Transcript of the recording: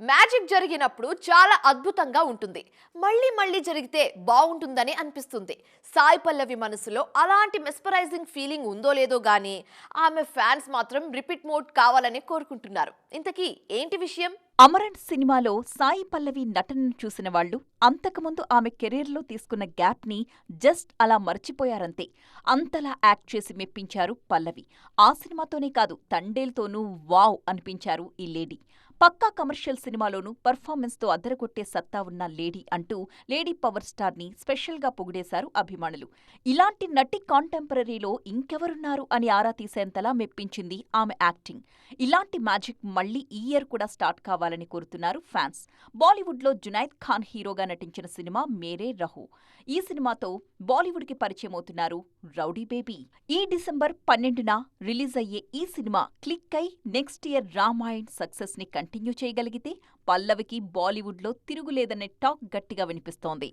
Magic జరిగినప్పుడు చాలా అద్భుతంగా ఉంటుంది. మళ్ళీ మళ్ళీ జరిగితే బాగుంటుందని అనిపిస్తుంది. సాయి పల్లవి మనసులో అలాంటి మెస్పరైజింగ్ ఫీలింగ్ ఉందో లేదో గానీ ఆమె ఫ్యాన్స్ మాత్రం రిపీట్ మోడ్ కావాలని కోరుకుంటున్నారు. ఇంతకీ ఏంటి విషయం? అమరన్ సినిమాలో సాయి పల్లవి నటనను చూసిన వాళ్ళు అంతకుముందు ఆమె కెరీర్లో తీసుకున్న గ్యాప్ని జస్ట్ అలా మర్చిపోయారంతే. అంతలా యాక్ట్ చేసి మెప్పించారు పల్లవి. ఆ సినిమాతోనే కాదు తండేల్తోనూ వావ్ అనిపించారు ఈ లేడీ. పక్కా కమర్షియల్ సినిమాలోనూ పర్ఫార్మెన్స్తో అద్దరగొట్టే సత్తా ఉన్న లేడీ అంటూ లేడీ పవర్ స్టార్ని స్పెషల్గా పొగిడేశారు అభిమానులు. ఇలాంటి నటి కాంటెంపరీలో ఇంకెవరున్నారు అని ఆరా తీసేంతలా మెప్పించింది ఆమె యాక్టింగ్. ఇలాంటి మ్యాజిక్ మళ్ళీ ఈ ఇయర్ కూడా స్టార్ట్ కావాలని కోరుతున్నారు ఫ్యాన్స్. బాలీవుడ్లో జునైద్ ఖాన్ హీరోగా నటించిన సినిమా మేరే రహు. ఈ సినిమాతో బాలీవుడ్కి పరిచయమవుతున్నారు రౌడీ బేబీ. ఈ డిసెంబర్ పన్నెండున రిలీజ్ అయ్యే ఈ సినిమా క్లిక్ అయి నెక్స్ట్ ఇయర్ రామాయణ్ సక్సెస్ని కంటిన్యూ చేయగలిగితే పల్లవికి బాలీవుడ్లో తిరుగులేదనే టాక్ గట్టిగా వినిపిస్తోంది.